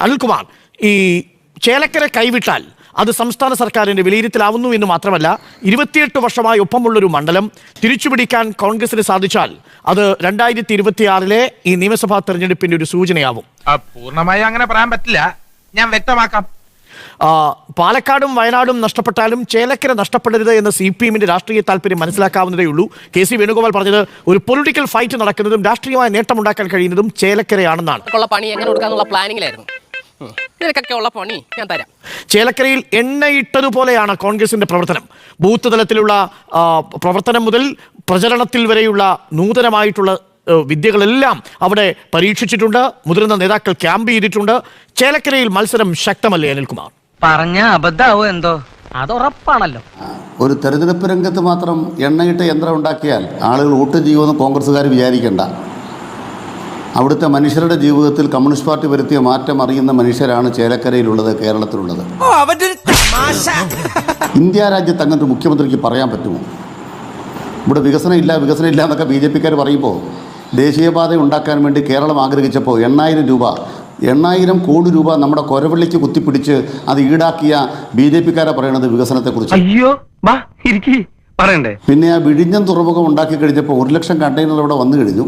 അനിൽകുമാർ ഈ ചേലക്കര കൈവിട്ടാൽ അത് സംസ്ഥാന സർക്കാരിന്റെ വിലയിരുത്തലാവുന്നു എന്ന് മാത്രമല്ല ഇരുപത്തിയെട്ട് വർഷമായി ഒപ്പമുള്ളൊരു മണ്ഡലം തിരിച്ചുപിടിക്കാൻ കോൺഗ്രസിന് സാധിച്ചാൽ അത് രണ്ടായിരത്തി ഇരുപത്തിയാറിലെ ഈ നിയമസഭാ തെരഞ്ഞെടുപ്പിന്റെ ഒരു സൂചനയാവും. പൂർണമായും അങ്ങനെ പറയാൻ പറ്റില്ല. ഞാൻ വ്യക്തമാക്കാം. പാലക്കാടും വയനാടും നഷ്ടപ്പെട്ടാലും ചേലക്കര നഷ്ടപ്പെടരുത് എന്ന സി പി എമ്മിന്റെ രാഷ്ട്രീയ താല്പര്യം മനസ്സിലാക്കാവുന്നതേ ഉള്ളൂ. കെ സി വേണുഗോപാൽ പറഞ്ഞത് ഒരു പൊളിറ്റിക്കൽ ഫൈറ്റ് നടക്കുന്നതും രാഷ്ട്രീയമായ നേട്ടമുണ്ടാക്കാൻ കഴിയുന്നതും ചേലക്കരയാണെന്നാണ്. ഉള്ള പണി എങ്ങനെ കൊടുക്കാനുള്ള പ്ലാനിങ്ങിലായിരുന്നു ഉം. നിനക്കൊക്കെ ഉള്ള പണി ഞാൻ തരാം. ചേലക്കരയിൽ എണ്ണയിട്ടതുപോലെയാണ് കോൺഗ്രസിന്റെ പ്രവർത്തനം. ബൂത്ത് തലത്തിലുള്ള പ്രവർത്തനം മുതൽ പ്രചരണത്തിൽ വരെയുള്ള നൂതനമായിട്ടുള്ള വിദ്യകളെല്ലാം അവിടെ പരീക്ഷിച്ചിട്ടുണ്ട്. മുതിർന്ന നേതാക്കൾ ക്യാമ്പ് ചെയ്തിട്ടുണ്ട്. ചേലക്കരയിൽ മത്സരം ശക്തമല്ലേ അനിൽകുമാർ? പറഞ്ഞ അബദ്ധാവോ എന്തോ? അത് ഉറപ്പാണല്ലോ. ഒരു തെരഞ്ഞെടുപ്പ് രംഗത്ത് മാത്രം എണ്ണയിട്ട യന്ത്രം ഉണ്ടാക്കിയാൽ ആളുകൾ വോട്ട് ചെയ്യുമെന്ന് കോൺഗ്രസ്സുകാർ വിചാരിക്കേണ്ട. അവിടുത്തെ മനുഷ്യരുടെ ജീവിതത്തിൽ കമ്മ്യൂണിസ്റ്റ് പാർട്ടി വരുത്തിയ മാറ്റം അറിയുന്ന മനുഷ്യരാണ് ചേലക്കരയിലുള്ളത് കേരളത്തിലുള്ളത്. ഇന്ത്യ രാജ്യത്ത് അങ്ങനത്തെ മുഖ്യമന്ത്രിക്ക് പറയാൻ പറ്റുമോ? ഇവിടെ വികസനം ഇല്ല വികസനം ഇല്ല എന്നൊക്കെ ബി ജെ പിക്കാർ പറയുമ്പോൾ ദേശീയപാത ഉണ്ടാക്കാൻ വേണ്ടി കേരളം ആഗ്രഹിച്ചപ്പോൾ എണ്ണായിരം രൂപ എണ്ണായിരം കോടി രൂപ നമ്മുടെ കൊരവള്ളിക്ക് കുത്തിപ്പിടിച്ച് അത് ഈടാക്കിയ ബി ജെ പിക്കാരെ പറയണത് വികസനത്തെക്കുറിച്ച്. അയ്യോ പറയണ്ടേ. പിന്നെ ആ വിഴിഞ്ഞം തുറമുഖം ഉണ്ടാക്കി കഴിഞ്ഞപ്പോൾ ഒരു ലക്ഷം കണ്ടെയ്നർ ഇവിടെ വന്നു കഴിഞ്ഞു.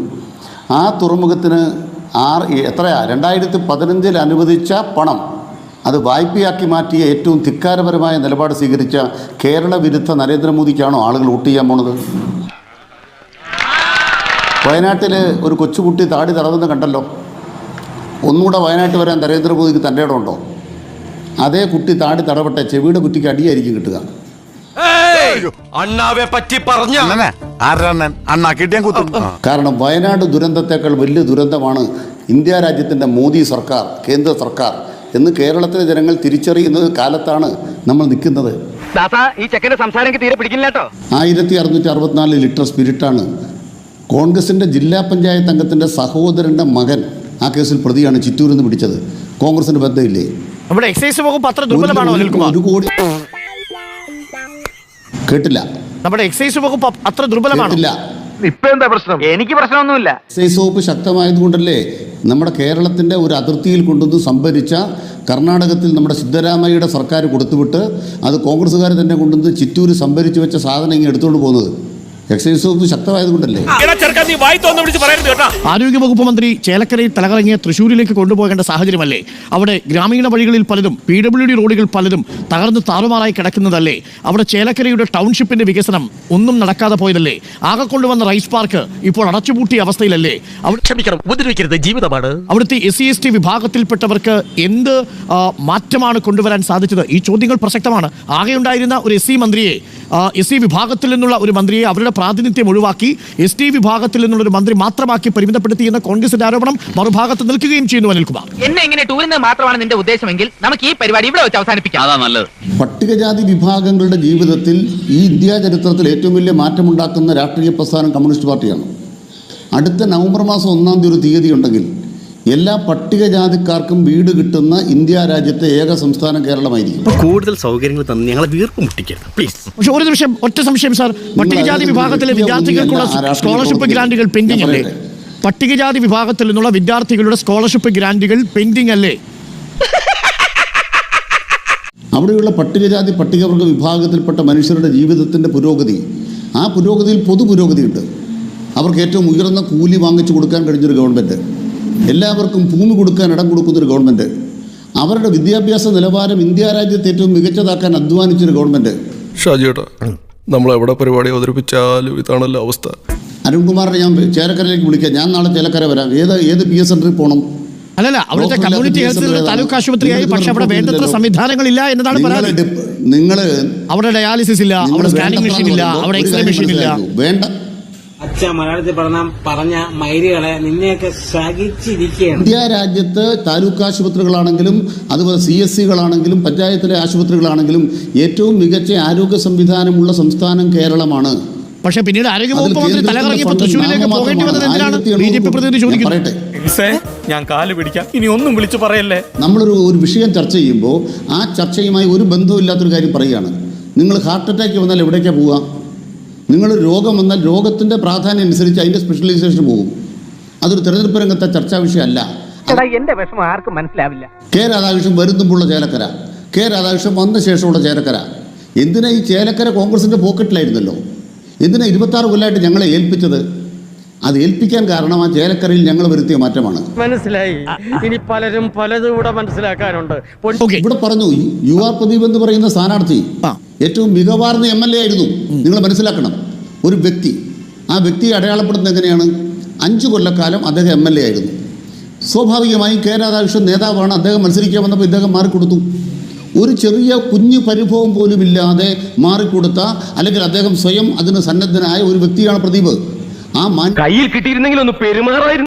ആ തുറമുഖത്തിന് ആറ് എത്രയാ? രണ്ടായിരത്തി പതിനഞ്ചിൽ അനുവദിച്ച പണം അത് വായ്പയാക്കി മാറ്റിയ ഏറ്റവും ധിക്കാരപരമായ നിലപാട് സ്വീകരിച്ച കേരള വിരുദ്ധ നരേന്ദ്രമോദിക്കാണോ ആളുകൾ വോട്ട് ചെയ്യാൻ പോണത്? വയനാട്ടിൽ ഒരു കൊച്ചുകുട്ടി താടി തടവുന്ന കണ്ടല്ലോ. ഒന്നുകൂടെ വയനാട്ടിൽ വരാൻ നരേന്ദ്രമോദിക്ക് തന്റെ ഇടമുണ്ടോ? അതേ കുട്ടി താടി തടവട്ടെ ചെവിയുടെ കുട്ടിക്ക് അടിയായിരിക്കും കിട്ടുക. അണ്ണാവെ പറ്റി പറഞ്ഞ. അണ്ണാ കിട്ടിയാൻ കുത്തും. കാരണം വയനാട് ദുരന്തത്തെക്കാൾ വലിയ ദുരന്തമാണ് ഇന്ത്യ രാജ്യത്തിന്റെ മോദി സർക്കാർ കേന്ദ്ര സർക്കാർ എന്ന് കേരളത്തിലെ ജനങ്ങൾ തിരിച്ചറിയുന്ന കാലത്താണ് നമ്മൾ നിൽക്കുന്നത്. ഈ സംസാരം തീരെ പിടിക്കില്ല കേട്ടോ. ആയിരത്തി അറുന്നൂറ്റി അറുപത്തിനാല് ലിറ്റർ സ്പിരിറ്റാണ് കോൺഗ്രസിന്റെ ജില്ലാ പഞ്ചായത്ത് അംഗത്തിന്റെ സഹോദരന്റെ മകൻ ആ കേസിൽ പ്രതിയാണ് ചിറ്റൂരിൽ നിന്ന് പിടിച്ചത്. കോൺഗ്രസിന്റെ ബന്ധമില്ലേ? നമ്മുടെ എക്സൈസ് വകുപ്പ് അത്ര ദുർബലമാണോ ഒരു കോടി കേട്ടില്ല. നമ്മുടെ എക്സൈസ് വകുപ്പ് അത്ര ദുർബലമാണ്? ഇപ്പൊ എന്താ പ്രശ്നം? എനിക്ക് പ്രശ്നമൊന്നുമില്ല. എക്സൈസ് വകുപ്പ് ശക്തമായതുകൊണ്ടല്ലേ നമ്മുടെ കേരളത്തിന്റെ ഒരു അതിർത്തിയിൽ കൊണ്ടുവന്ന് സംഭരിച്ച കർണാടകത്തിൽ നമ്മുടെ സിദ്ധരാമയ്യയുടെ സർക്കാർ കൊടുത്തുവിട്ട് അത് കോൺഗ്രസ്സുകാർ തന്നെ കൊണ്ടുവന്ന് ചിറ്റൂര് സംഭരിച്ചു വെച്ച സാധനം ഇങ്ങനെ എടുത്തുകൊണ്ട് പോകുന്നത്. എക്സൈസ് വകുപ്പ് ശക്തമായതുകൊണ്ടല്ലേ? ആരോഗ്യവകുപ്പ് മന്ത്രി ചേലക്കരയിൽ തലകറങ്ങിയ തൃശ്ശൂരിലേക്ക് കൊണ്ടുപോകേണ്ട സാഹചര്യമല്ലേ? അവിടെ ഗ്രാമീണ വഴികളിൽ പലതും പി ഡബ്ല്യു ഡി റോഡുകൾ പലതും തകർന്ന് താറുമാറായി കിടക്കുന്നതല്ലേ? അവിടെ ചേലക്കരയുടെ ടൗൺഷിപ്പിന്റെ വികസനം ഒന്നും നടക്കാതെ പോയതല്ലേ? ആകെ കൊണ്ടുവന്ന റൈസ് പാർക്ക് ഇപ്പോൾ അടച്ചുപൂട്ടിയ അവസ്ഥയിലല്ലേ? ഉപദ്രവിക്കരുത് ജീവിതമാണ്. അവിടുത്തെ എസ് സി എസ് ടി വിഭാഗത്തിൽപ്പെട്ടവർക്ക് എന്ത് മാറ്റമാണ് കൊണ്ടുവരാൻ സാധിച്ചത്? ഈ ചോദ്യങ്ങൾ പ്രസക്തമാണ്. ആകെ ഉണ്ടായിരുന്ന ഒരു എസ് സി മന്ത്രിയെ എസ് സി വിഭാഗത്തിൽ നിന്നുള്ള ഒരു മന്ത്രിയെ അവരുടെ പ്രാതിനിധ്യം ഒഴിവാക്കി എസ് ടി വിഭാഗത്തിൽ നിന്നുള്ള ഒരു മന്ത്രി മാത്രമാക്കി പരിമിതപ്പെടുത്തി എന്ന കോൺഗ്രസിന്റെ ആരോപണം മറുഭാഗത്ത് നിൽക്കുകയും ചെയ്യുന്നു അനിൽകുമാർ. എന്നെ ഇങ്ങനെ ടൂറിന് മാത്രമാണ് നിന്റെ ഉദ്ദേശമെങ്കിൽ നമുക്ക് ഈ പരിപാടി ഇവിടെ വെച്ച് അവസാനിപ്പിക്കാം. അതാ നല്ലത്. പട്ടികജാതി വിഭാഗങ്ങളുടെ ജീവിതത്തിൽ ഈ ഇന്ത്യ ചരിത്രത്തിൽ ഏറ്റവും വലിയ മാറ്റമുണ്ടാക്കുന്ന രാഷ്ട്രീയ പ്രസ്ഥാനം കമ്മ്യൂണിസ്റ്റ് പാർട്ടിയാണ്. അടുത്ത നവംബർ മാസം ഒന്നാം തീയതി ഒരു തീയതി ഉണ്ടെങ്കിൽ എല്ലാ പട്ടികജാതിക്കാർക്കും വീട് കിട്ടുന്ന ഇന്ത്യ രാജ്യത്തെ ഏക സംസ്ഥാനം കേരളമായിരിക്കും. കൂടുതൽ സൗകര്യങ്ങൾ തന്നെ ഞങ്ങളെ വീർപ്പ് മുട്ടിക്കരുത്. പ്ലീസ് പക്ഷെ ഒരു നിമിഷം ഒറ്റ സംശയം സാർ. പട്ടികജാതി വിഭാഗത്തിലെ വിദ്യാർത്ഥികൾക്കുള്ള സ്കോളർഷിപ്പ് ഗ്രാൻഡുകൾ ഗ്രാന്റുകൾ പെൻഡിംഗ് അല്ലേ? പട്ടികജാതി വിഭാഗത്തിൽ നിന്നുള്ള വിദ്യാർത്ഥികളുടെ സ്കോളർഷിപ്പ് ഗ്രാന്റുകൾ പെൻഡിംഗ് അല്ലേ? അവിടെയുള്ള പട്ടികജാതി പട്ടികവർഗ വിഭാഗത്തിൽപ്പെട്ട മനുഷ്യരുടെ ജീവിതത്തിന്റെ പുരോഗതി. ആ പുരോഗതിയിൽ പൊതു പുരോഗതിയുണ്ട് അവർക്ക് ഏറ്റവും ഉയർന്ന കൂലി വാങ്ങിച്ചു കൊടുക്കാൻ കഴിഞ്ഞൊരു ഗവൺമെന്റ് എല്ലാവർക്കും ഭൂമി കൊടുക്കാൻ ഇടം കൊടുക്കുന്നൊരു ഗവൺമെന്റ് അവരുടെ വിദ്യാഭ്യാസ നിലവാരം ഇന്ത്യ രാജ്യത്ത് ഏറ്റവും മികച്ചതാക്കാൻ അധ്വാനിച്ചൊരു ഗവൺമെന്റ് ഷാജിയേട്ടാ നമ്മൾ എവിടെ പരിപാടി അവതരിപ്പിച്ചാലും ഇതാണല്ലോ അവസ്ഥ. അരുൺകുമാറിനെ ഞാൻ ചേലക്കരയിലേക്ക് വിളിക്കാം. ഞാൻ നാളെ ചേലക്കര വരാം. ഏത് ഏത് പി എസ് സെന്ററിൽ പോകണം അല്ലല്ല അവിടുത്തെ കമ്മ്യൂണിറ്റി ഹെൽത്ത് താലൂക്ക് ആശുപത്രിയായി പക്ഷെ അവിടെ വേണ്ടത്ര സംവിധാനങ്ങളില്ല എന്നതാണ് പരാതി. നിങ്ങൾ അവിടെ ഡയാലിസിസ് ഇല്ല അവിടെ സ്കാനിംഗ് മെഷീൻ ഇല്ല അവിടെ എക്സ്റേ മെഷീൻ ഇല്ല. വേണ്ട. അച്ഛ മലയാളത്തിൽ പറഞ്ഞ പറഞ്ഞ മൈരികളെ നിന്നെയൊക്കെ ശകിച്ചിരിക്കുകയാണ്. ഇന്ത്യ രാജ്യത്ത് താലൂക്ക് ആശുപത്രികളാണെങ്കിലും അതുപോലെ സി എസ് സികളാണെങ്കിലും പഞ്ചായത്തിലെ ആശുപത്രികളാണെങ്കിലും ഏറ്റവും മികച്ച ആരോഗ്യ സംവിധാനമുള്ള സംസ്ഥാനം കേരളമാണ്. പക്ഷെ പിന്നീട് ആരോഗ്യവകുപ്പ് അതിൽ മന്ത്രി കേന്ദ്രത്തിന്റെ തലകറങ്ങിയപ്പോൾ ഫണ്ട് തൃശ്ശൂരിലേക്ക് പോകേണ്ടി വന്നത് എന്തിനാണ്? ബി ജെ പി പ്രതിനിധി ഞാൻ ചോദിക്കുന്നത് പറയട്ടെ? ഞാൻ കാൽ പിടിക്കാം. ഇനി ഒന്നും വിളിച്ചു പറയല്ലേ? നമ്മളൊരു ഒരു വിഷയം ചർച്ച ചെയ്യുമ്പോൾ ആ ചർച്ചയുമായി ഒരു ബന്ധവും ഇല്ലാത്തൊരു കാര്യം പറയുകയാണ്. നിങ്ങൾ ഹാർട്ട് അറ്റാക്ക് വന്നാൽ എവിടേക്കാണ് പോവുക? നിങ്ങൾ രോഗം വന്നാൽ രോഗത്തിന്റെ പ്രാധാന്യം അനുസരിച്ച് അതിന്റെ സ്പെഷ്യലൈസേഷൻ പോകും. അതൊരു തെരഞ്ഞെടുപ്പ് രംഗത്തെ ചർച്ചാ വിഷയമല്ല. എടാ എന്റെ വിഷമം ആർക്കും മനസ്സിലാവില്ല. കെ രാധാകൃഷ്ണൻ വരുത്തുമ്പോഴുള്ള ചേലക്കര. കെ രാധാകൃഷ്ണൻ വന്ന ശേഷമുള്ള ചേലക്കര. എന്തിനാ ഈ ചേലക്കര കോൺഗ്രസിന്റെ പോക്കറ്റിലായിരുന്നല്ലോ? എന്തിനാ ഇരുപത്താറ് കൊല്ലമായിട്ട് ഞങ്ങളെ ഏൽപ്പിച്ചത്? അത് ഏൽപ്പിക്കാൻ കാരണം ആ ചേലക്കരയിൽ ഞങ്ങൾ വരുത്തിയ മാറ്റമാണ്. മനസ്സിലായി. ഇനി പലരും പലതും ഇവിടെ മനസ്സിലാക്കാനുണ്ട്. ഓക്കെ ഇവിടെ പറഞ്ഞു യു ആർ പ്രദീപ് എന്ന് പറയുന്ന സ്ഥാനാർത്ഥി. ആ. ഏറ്റവും മികവാർന്ന എം എൽ എ ആയിരുന്നു. നിങ്ങൾ മനസ്സിലാക്കണം. ഒരു വ്യക്തി. ആ വ്യക്തിയെ അടയാളപ്പെടുന്നത് എങ്ങനെയാണ്? അഞ്ച് കൊല്ലക്കാലം അദ്ദേഹം എം എൽ എ ആയിരുന്നു. സ്വാഭാവികമായും കെ രാധാകൃഷ്ണൻ നേതാവാണ് അദ്ദേഹം മത്സരിക്കാൻ വന്നപ്പോൾ ഇദ്ദേഹം മാറിക്കൊടുത്തു. ഒരു ചെറിയ കുഞ്ഞു പരിഭവം പോലും ഇല്ലാതെ മാറിക്കൊടുത്ത അല്ലെങ്കിൽ അദ്ദേഹം സ്വയം അതിന് സന്നദ്ധനായ ഒരു വ്യക്തിയാണ് പ്രദീപ്. ആ കയ്യിൽ കിട്ടിയിരുന്നെങ്കിൽ ഒന്ന് പെരുമാറായിരുന്നു.